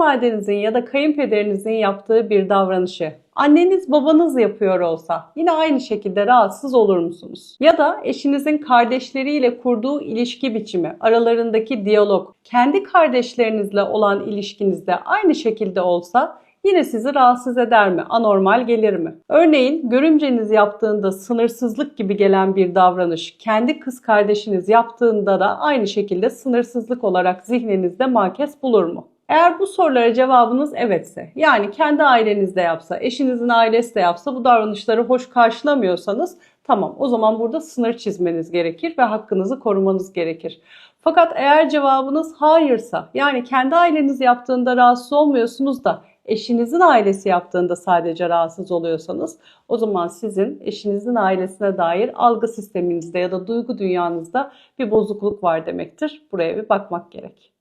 kayınvalidenizin ya da kayınpederinizin yaptığı bir davranışı anneniz babanız yapıyor olsa yine aynı şekilde rahatsız olur musunuz? Ya da eşinizin kardeşleriyle kurduğu ilişki biçimi, aralarındaki diyalog, kendi kardeşlerinizle olan ilişkinizde aynı şekilde olsa yine sizi rahatsız eder mi? Anormal gelir mi? Örneğin görümceniz yaptığında sınırsızlık gibi gelen bir davranış, kendi kız kardeşiniz yaptığında da aynı şekilde sınırsızlık olarak zihninizde makes bulur mu? Eğer bu sorulara cevabınız evetse, yani kendi ailenizde yapsa, eşinizin ailesi de yapsa bu davranışları hoş karşılamıyorsanız tamam o zaman burada sınır çizmeniz gerekir ve hakkınızı korumanız gerekir. Fakat eğer cevabınız hayırsa, yani kendi aileniz yaptığında rahatsız olmuyorsunuz da eşinizin ailesi yaptığında sadece rahatsız oluyorsanız o zaman sizin eşinizin ailesine dair algı sisteminizde ya da duygu dünyanızda bir bozukluk var demektir. Buraya bir bakmak gerek.